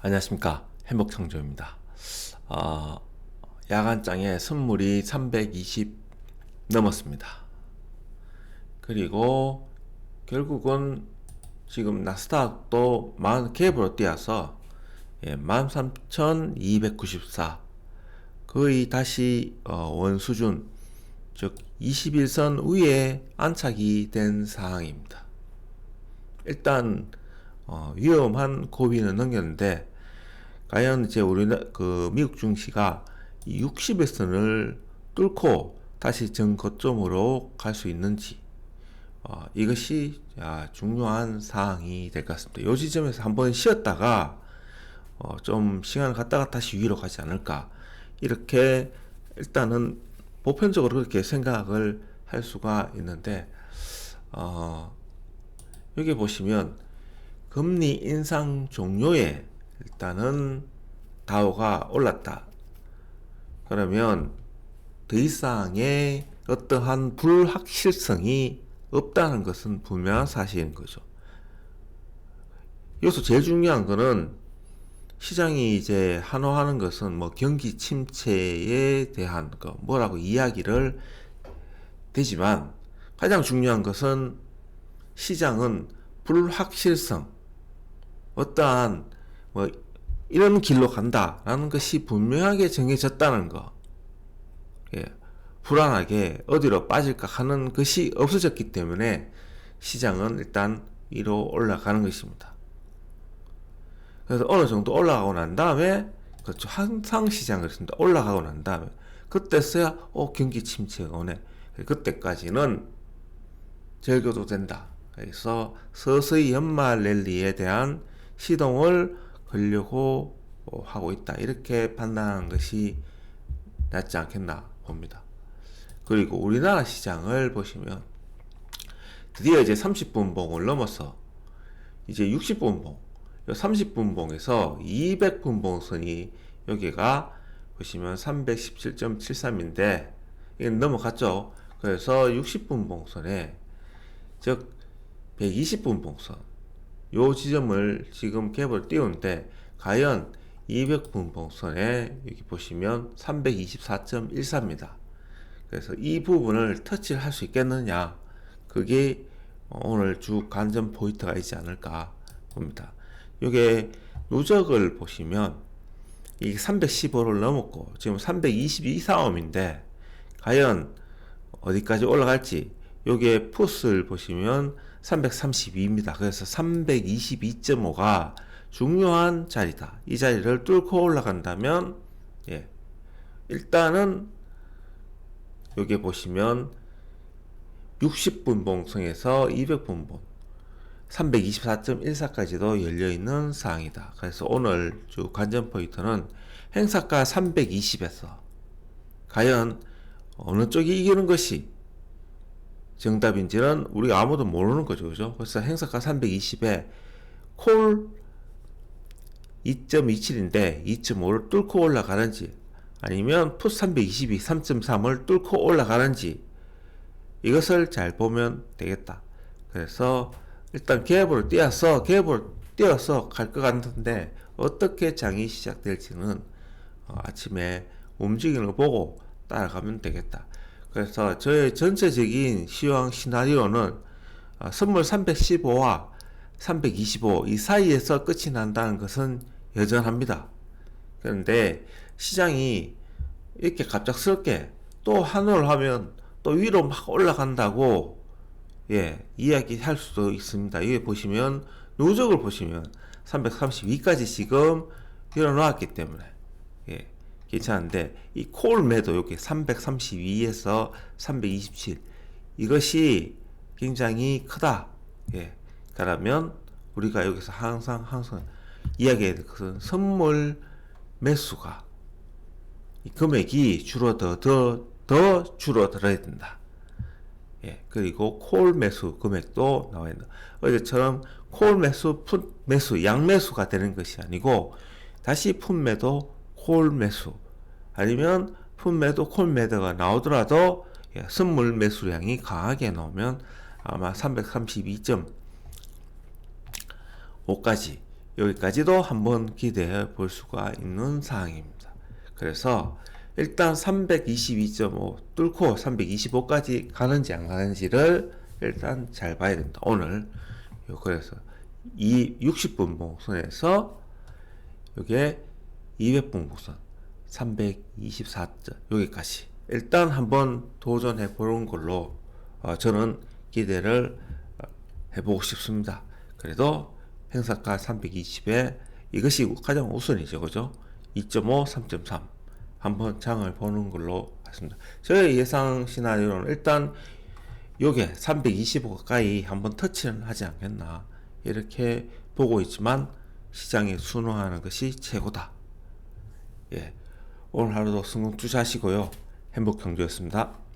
안녕하십니까 행복창조입니다. 어, 야간장에 선물이 320 넘었습니다. 그리고 결국은 지금 나스닥도 만 갭으로 뛰어서 예, 13,294 거의 다시 어, 원 수준 즉 21선 위에 안착이 된 상황입니다. 일단 어, 위험한 고비는 넘겼는데 과연 이제 우리나 그 미국 증시가 60일선을 뚫고 다시 전거점으로 갈 수 있는지 어, 이것이 아, 중요한 사항이 될 것 같습니다. 이 지점에서 한번 쉬었다가 어, 좀 시간을 갖다가 다시 위로 가지 않을까 이렇게 일단은 보편적으로 그렇게 생각을 할 수가 있는데 어, 여기 보시면 금리 인상 종료에 일단은 다우가 올랐다. 그러면 더 이상의 어떠한 불확실성이 없다는 것은 분명한 사실인 거죠. 여기서 제일 중요한 거는 시장이 이제 한호하는 것은 뭐 경기 침체에 대한 거 뭐라고 이야기를 되지만 가장 중요한 것은 시장은 불확실성 어떠한 뭐 이런 길로 간다라는 것이 분명하게 정해졌다는 거. 예. 불안하게 어디로 빠질까 하는 것이 없어졌기 때문에 시장은 일단 위로 올라가는 것입니다. 그래서 어느 정도 올라가고 난 다음에 그렇죠. 항상 시장을 했습니다. 올라가고 난 다음에 그때서야 어 경기 침체가 오네. 그때까지는 절교도 된다. 그래서 서서히 연말 랠리에 대한 시동을 걸려고 하고 있다. 이렇게 판단하는 것이 낫지 않겠나 봅니다. 그리고 우리나라 시장을 보시면 드디어 이제 30분 봉을 넘어서 이제 60분 봉, 30분 봉에서 200분 봉선이 여기가 보시면 317.73인데 이건 넘어갔죠. 그래서 60분 봉선에 즉 120분 봉선 요 지점을 지금 갭을 띄우는데 과연 200분 봉선에 여기 보시면 324.14입니다. 그래서 이 부분을 터치를 할 수 있겠느냐 그게 오늘 주 관전 포인트가 있지 않을까 봅니다. 요게 누적을 보시면 이 315를 넘었고 지금 322 싸움인데 과연 어디까지 올라갈지 요게 푸스를 보시면 332입니다. 그래서 322.5가 중요한 자리다. 이 자리를 뚫고 올라간다면 예. 일단은 여기 보시면 60분 봉성에서 200분 봉 324.14까지도 열려 있는 사항이다. 그래서 오늘 주 관전 포인트는 행사가 320에서 과연 어느 쪽이 이기는 것이 정답인지는 우리가 아무도 모르는 거죠. 그죠? 그래서 행사가 320에 콜 2.27인데 2.5를 뚫고 올라가는지 아니면 풋 322 3.3을 뚫고 올라가는지 이것을 잘 보면 되겠다. 그래서 일단 갭을 띄어서 갭을 띄어서 갈 것 같은데 어떻게 장이 시작될지는 어, 아침에 움직이는 거 보고 따라가면 되겠다. 그래서 저의 전체적인 시황 시나리오는 어, 선물 315와 325 이 사이에서 끝이 난다는 것은 여전합니다. 그런데 시장이 이렇게 갑작스럽게 또 하늘을 하면 또 위로 막 올라간다고 예 이야기할 수도 있습니다. 여기 보시면 누적을 보시면 332까지 지금 일어나왔기 때문에 예 괜찮은데 이 콜 매도 여기 332에서 327 이것이 굉장히 크다. 예. 그러면 우리가 여기서 항상 항상 이야기해야 될 것은 선물 매수가 이 금액이 줄어더 더, 더 줄어들어야 된다. 예. 그리고 콜 매수 금액도 나와야 된다. 어제처럼 콜 매수, 풋 매수, 양 매수가 되는 것이 아니고 다시 풋 매도, 콜 매수 아니면 풋매도 콜 매도가 나오더라도 예, 선물 매수량이 강하게 나오면 아마 332.5까지 여기까지도 한번 기대해 볼 수가 있는 상황입니다. 그래서 일단 322.5 뚫고 325까지 가는지 안 가는지를 일단 잘 봐야 됩니다. 오늘 요 그래서 이 60분 봉선에서 요게 200분 봉선 324점 여기까지 일단 한번 도전해 보는 걸로 어, 저는 기대를 어, 해보고 싶습니다. 그래도 행사가 320에 이것이 가장 우선이죠, 그죠? 2.5, 3.3 한번 장을 보는 걸로 하습니다. 저의 예상 시나리오는 일단 요게 325 가까이 한번 터치는 하지 않겠나 이렇게 보고 있지만 시장에 순응하는 것이 최고다. 예, 오늘 하루도 성공 투자하시고요. 행복 경주였습니다.